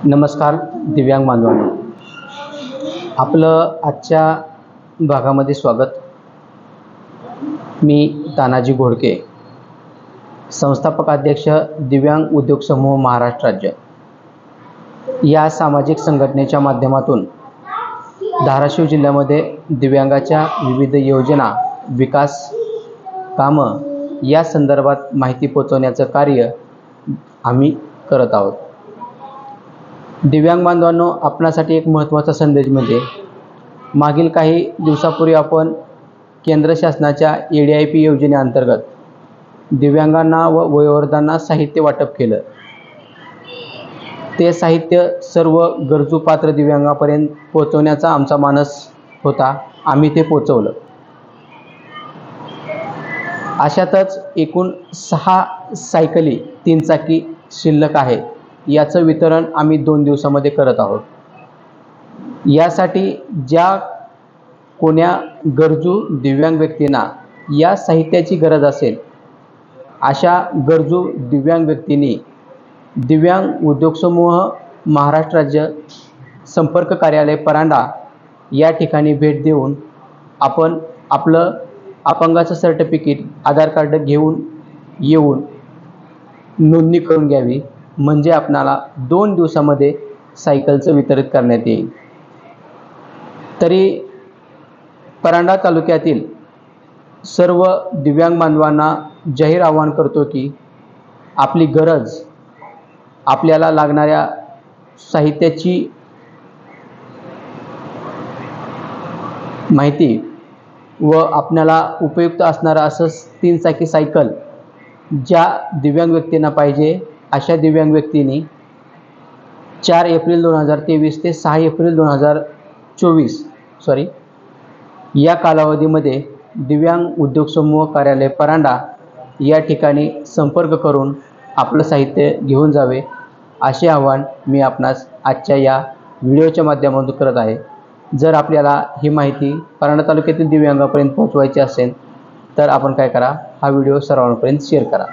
नमस्कार दिव्यांग बांधवांनो. आपलं आजच्या भागामध्ये स्वागत. मी तानाजी घोडके संस्थापक अध्यक्ष दिव्यांग उद्योग समूह महाराष्ट्र राज्य. या सामाजिक संघटनेच्या माध्यमातून धाराशिव जिल्ह्यामध्ये दिव्यांगाच्या विविध योजना विकास कामं या संदर्भात माहिती पोचवण्याचं कार्य आम्ही करत आहोत. दिव्यांग बांधवांनो आपणासाठी एक महत्त्वाचा संदेश म्हणजे मागील काही दिवसापूर्वी आपण केंद्र शासनाच्या ए डी आय पी योजनेअंतर्गत दिव्यांगांना व वयोवर्धांना साहित्य वाटप केलं. ते साहित्य सर्व गरजू पात्र दिव्यांगापर्यंत पोचवण्याचा आमचा मानस होता. आम्ही ते पोचवलं अशातच एकूण सहा सायकली तीन चाकी शिल्लक आहे याचं वितरण आम्ही दोन दिवसामध्ये करत आहोत. यासाठी ज्या कोण्या गरजू दिव्यांग व्यक्तींना या साहित्याची गरज असेल अशा गरजू दिव्यांग व्यक्तींनी दिव्यांग उद्योग समूह महाराष्ट्र राज्य संपर्क कार्यालय परांडा या ठिकाणी भेट देऊन आपण आपलं अपंगाचं सर्टिफिकेट आधार कार्ड घेऊन येऊन नोंदणी करून घ्यावी. म्हणजे आपणाला दोन दिवसामध्ये सायकलचं वितरित करण्यात येईल. तरी परांडा तालुक्यातील सर्व दिव्यांग बांधवांना जाहीर आवाहन करतो की आपली गरज आपल्याला लागणाऱ्या साहित्याची माहिती व आपल्याला उपयुक्त असणारं असं तीन चाकी सायकल ज्या दिव्यांग व्यक्तींना पाहिजे अशा दिव्यांग व्यक्तींनी चार एप्रिल दोन हजार तेवीस ते सहा एप्रिल दोन हजार चोवीस सॉरी या कालावधीमध्ये दिव्यांग उद्योग समूह कार्यालय परांडा या ठिकाणी संपर्क करून आपलं साहित्य घेऊन जावे असे आव्हान मी आपणास आजच्या या व्हिडिओच्या माध्यमातून करत आहे. जर आपल्याला ही माहिती परांडा तालुक्यातील दिव्यांगापर्यंत पोहोचवायची असेल तर आपण काय करा हा व्हिडिओ सर्वांपर्यंत शेअर करा.